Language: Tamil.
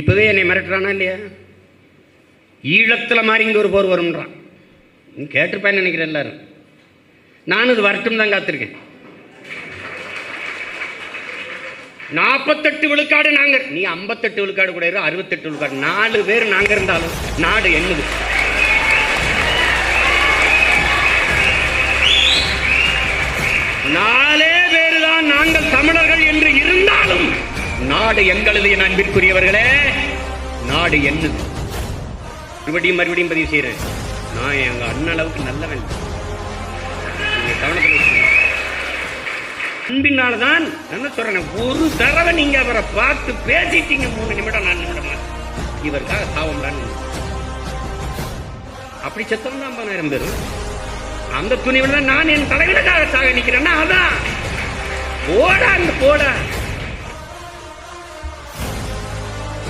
இப்போவே என்னை மிரட்டுறானா இல்லையா? ஈழத்தில் மாதிரி இங்கே ஒரு போர் வரும்ன்றான். நீ கேட்டிருப்பேன்னு நினைக்கிறேன் எல்லாரும். நானும் இது வரட்டும் தான் காத்திருக்கேன். நாற்பத்தெட்டு விழுக்காடு நாங்கள் நீ ஐம்பத்தெட்டு விழுக்காடு கூட இரு அறுபத்தெட்டு விழுக்காடு. நாலு பேர் நாங்கள் இருந்தாலும் நாடு என்னது நாடு எங்களது என் அன்பிற்குரியவர்களே நாடு என்ன? மறுபடியும் மறுபடியும் பதிவு செய்கிறேன். நான் எங்க அண்ணன் அளவுக்கு நல்லவன். நீங்க கவனத்தில் வச்சுக்கோங்க. தான் என்ன சொல்றேன் ஒரு தடவை நீங்க அவரை பார்த்து பேசிட்டீங்க மூணு நிமிடம் நாலு நிமிடமா? இவருக்காக சாவம்லான்னு அப்படி செத்தவங்க ஐம்பதாயிரம் பேரும். அந்த துணிவில் தான் நான் என் தலைவனுக்காக சாக நிக்கிறேன்னா அதான். போடா அந்த போடா.